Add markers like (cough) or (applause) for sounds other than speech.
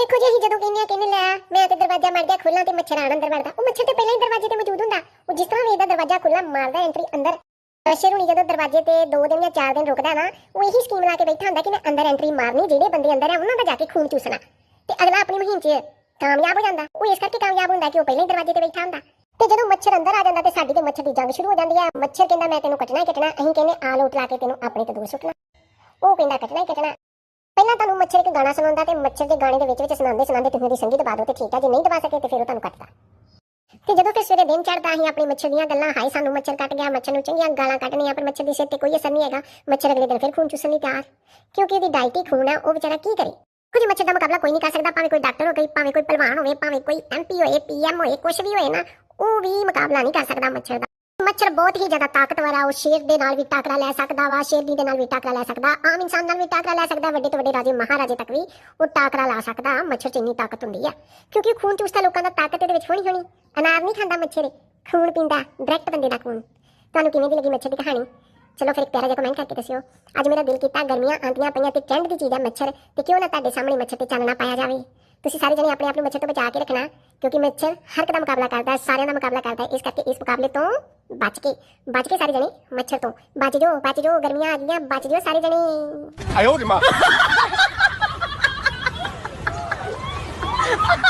ਦੇਖੋ ਜੀ, ਅਸੀਂ ਜਦੋਂ ਕਹਿੰਦੇ ਆ ਕਹਿੰਦੇ ਲੈ ਮੈਂ ਤੇ ਦਰਵਾਜ਼ਾ ਮਾਰ ਗਿਆ ਖੁੱਲਾ ਤੇ ਮੱਛਰ ਆਣ ਅੰਦਰ ਵੜਦਾ। ਉਹ ਮੱਛਰ ਤੇ ਪਹਿਲਾਂ ਹੀ ਦਰਵਾਜ਼ੇ ਤੇ ਮੌਜੂਦ ਹੁੰਦਾ। ਉਹ ਜਿਸ ਤਰ੍ਹਾਂ ਵੀ ਇਹਦਾ ਦਰਵਾਜ਼ਾ ਖੁੱਲਾ ਮਾਰਦਾ ਐਂਟਰੀ ਅੰਦਰ। ਅਸ਼ਰ ਹੁਣੀ ਜਦੋਂ ਦਰਵਾਜ਼ੇ ਤੇ 2 ਦਿਨ ਜਾਂ 4 ਦਿਨ ਰੁਕਦਾ ਨਾ, ਉਹ ਇਹੀ ਸਕੀਮ ਲਾ ਕੇ ਬੈਠਾ ਹੁੰਦਾ ਕਿ ਮੈਂ ਅੰਦਰ ਐਂਟਰੀ ਮਾਰਨੀ, ਜਿਹੜੇ ਬੰਦੇ ਅੰਦਰ ਆ, ਉਹਨਾਂ ਦਾ ਜਾ ਕੇ ਖੂਨ ਚੂਸਣਾ। ਤੇ ਅਗਲਾ ਆਪਣੀ ਮੁਹਿੰਮ 'ਚ ਕਾਮਯਾਬ ਹੋ ਜਾਂਦਾ। ਉਹ ਇਸ ਕਰਕੇ ਕਾਮਯਾਬ ਹੁੰਦਾ ਕਿ ਉਹ ਪਹਿਲਾਂ ਹੀ ਦਰਵਾਜ਼ੇ ਤੇ ਬੈਠਾ ਹੁੰਦਾ। ਤੇ ਜਦੋਂ ਮੱਛਰ ਅੰਦਰ ਆ ਜਾਂਦਾ ਤੇ ਸਾਡੀ ਤੇ ਮੱਛਰ ਦੀ ਜੰਗ ਸ਼ੁਰੂ ਹੋ ਜਾਂਦੀ ਆ। ਮੱਛਰ ਕਹਿੰਦਾ, ਮੈਂ ਤੈਨੂੰ ਕੱਟਣਾ ਹੀ ਕੱਟਣਾ, ਅਸੀਂ ਕਹਿੰਦੇ ਆ ਲੋਟ ਲਾ ਕੇ ਤੈਨੂੰ ਆਪਣੇ ਤੇ ਦੂਰ ਸੁੱਟਣਾ। ਉਹ ਕਹਿੰਦਾ, ਕੱਟਣਾ ਹੀ ਕੱਟਣਾ। ਮੱਛਰ ਇੱਕ ਗਾਣਾ ਸੁਣਾਉਂਦਾ ਤੇ ਮੱਛਰ ਦੇ ਗਾਣੇ ਦੇ ਵਿੱਚ ਵਿੱਚ ਸੁਣਾਉਂਦੇ ਸੁਣਾਉਂਦੇ ਤੁਸੀਂ ਉਹਦੀ ਸੰਗੀ ਦਬਾ ਦਿਓ ਤੇ ਠੀਕ ਆ। ਜੇ ਨਹੀਂ ਦਬਾ ਸਕੇ ਤੇ ਫਿਰ ਉਹ ਤੁਹਾਨੂੰ ਕੱਟਦਾ। ਤੇ ਜਦੋਂ ਫਿਰ ਸਵੇਰੇ ਦਿਨ ਚੜਦਾ ਅਸੀਂ ਆਪਣੀ ਮੱਛਰ ਦੀਆਂ ਗੱਲਾਂ, ਹਾਏ ਸਾਨੂੰ ਮੱਛਰ ਕੱਟ ਗਿਆ, ਮੱਛਰ ਨੂੰ ਚੰਗੀਆਂ ਗਾਲਾਂ ਕੱਢਣੀਆਂ, ਪਰ ਮੱਛਰ ਦੀ ਸਿਹਤ ਤੇ ਕੋਈ ਅਸਰ ਨਹੀਂ ਹੈਗਾ। ਮੱਛਰ ਅਗਲੇ ਦਿਨ ਫਿਰ ਖੂਨ ਚੂਸਣ ਲਈ ਤਿਆਰ। ਕਿਉਂਕਿ ਇਹਦੀ ਡਾਈਟ ਹੀ ਖੂਨ ਆ, ਉਹ ਵਿਚਾਰਾ ਕੀ ਕਰੇ? ਕੁਝ ਮੱਛਰ ਦਾ ਮੁਕਾਬਲਾ ਕੋਈ ਨਹੀਂ ਕਰ ਸਕਦਾ, ਭਾਵੇਂ ਕੋਈ ਡਾਕਟਰ ਹੋਵੇ, ਭਾਵੇਂ ਕੋਈ ਪਹਿਲਵਾਨ ਹੋਵੇ, ਭਾਵੇਂ ਕੋਈ ਐਮਪੀ ਹੋਏ ਪੀਐਮ ਹੋਏ ਕੁਝ ਵੀ ਹੋਏ ਨਾ, ਉਹ ਵੀ ਮੁਕਾਬਲਾ ਨਹੀਂ ਕਰ ਸਕਦਾ ਮੱਛਰ ਦਾ। ਮੱਛਰ ਬਹੁਤ ਹੀ ਜ਼ਿਆਦਾ ਤਾਕਤਵਰ ਆ। ਉਹ ਸ਼ੇਰ ਦੇ ਨਾਲ ਵੀ ਟਾਕਰਾ ਲੈ ਸਕਦਾ ਵਾ ਸ਼ੇਰਨੀ ਦੇ ਨਾਲ ਵੀ ਟਾਕਰਾ ਲੈ ਸਕਦਾ, ਆਮ ਇਨਸਾਨ ਨਾਲ ਵੀ ਟਾਕਰਾ ਲੈ ਸਕਦਾ, ਵੱਡੇ ਤੋਂ ਵੱਡੇ ਰਾਜੇ ਮਹਾਰਾਜੇ ਤੱਕ ਵੀ ਉਹ ਟਾਕਰਾ ਲਾ ਸਕਦਾ। ਮੱਛਰ 'ਚ ਇੰਨੀ ਤਾਕਤ ਹੁੰਦੀ ਆ। ਕਿਉਂਕਿ ਖੂਨ ਚੂਸਦਾ ਲੋਕਾਂ ਦਾ, ਤਾਕਤ ਇਹਦੇ ਵਿੱਚ ਹੋਣੀ ਹੋਣੀ। ਅਨਾਰ ਨਹੀਂ ਖਾਂਦਾ ਮੱਛਰ ਖੂਨ ਪੀਂਦਾ ਡਾਇਰੈਕਟ ਬੰਦੇ ਦਾ ਖੂਨ। ਤੁਹਾਨੂੰ ਕਿਵੇਂ ਦੀ ਲੱਗੀ ਮੱਛਰ ਦੀ ਕਹਾਣੀ? ਚਲੋ ਫਿਰ ਇੱਕ ਪਿਆਰਾ ਜਿਹਾ ਕਮੈਂਟ ਕਰਕੇ ਦੱਸਿਓ। ਅੱਜ ਮੇਰਾ ਦਿਲ ਕੀਤਾ ਗਰਮੀਆਂ ਆਂਦੀਆਂ ਪਈਆਂ ਤੇ ਟ੍ਰੈਂਡ ਦੀ ਚੀਜ਼ ਹੈ ਮੱਛਰ ਤੇ ਕਿਉਂ ਨਾ ਤੁਹਾਡੇ ਸਾਹਮਣੇ ਮੱਛਰ ਤੇ ਚਾਨਣਾ ਪਾਇਆ ਜਾਵੇ। ਤੁਸੀਂ ਸਾਰੇ ਜਣੇ ਆਪਣੇ ਆਪ ਨੂੰ ਮੱਛਰ ਤੋਂ ਬਚਾ ਕੇ ਰੱਖਣਾ, ਕਿਉਂਕਿ ਮੱਛਰ ਹਰ ਇੱਕ ਦਾ ਮੁਕਾਬਲਾ ਕਰਦਾ ਹੈ ਸਾਰਿਆਂ ਦਾ ਮੁਕਾਬਲਾ ਕਰਦਾ। ਹੈ ਇਸ ਕਰਕੇ ਇਸ ਮੁਕਾਬਲੇ ਤੋਂ बच के बच के सारे जने मच्छर तो। बच जो बच जो गर्मियाँ आ गई बच जो सारे जने। आयो माँ। (laughs)